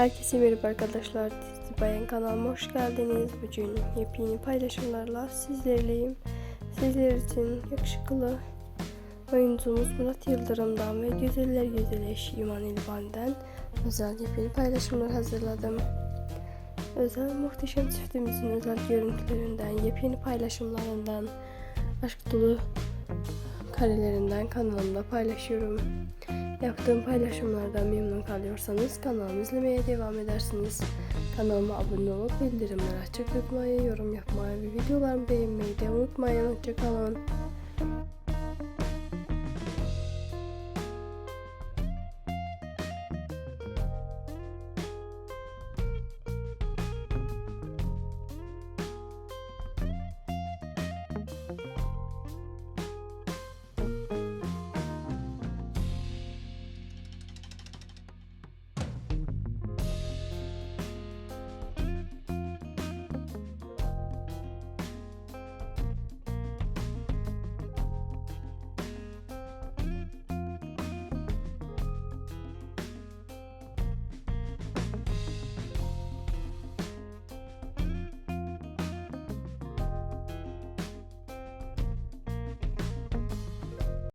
Herkese merhaba arkadaşlar. Dizi Bayan kanalıma hoş geldiniz. Bugün yepyeni paylaşımlarla sizlerleyim. Sizler için yakışıklı oyuncumuz Murat Yıldırım'dan ve güzeller güzeli eşi İman İlvan'dan özel yepyeni paylaşımlar hazırladım. Özel muhteşem çiftimizin özel görüntülerinden, yepyeni paylaşımlarından, aşk dolu karelerinden kanalımda paylaşıyorum. Yaptığım paylaşımlardan memnun kalıyorsanız kanalımı izlemeye devam edersiniz. Kanalıma abone olup bildirimleri açık tutmayı, yorum yapmayı ve videolarımı beğenmeyi de unutmayın. Hoşçakalın.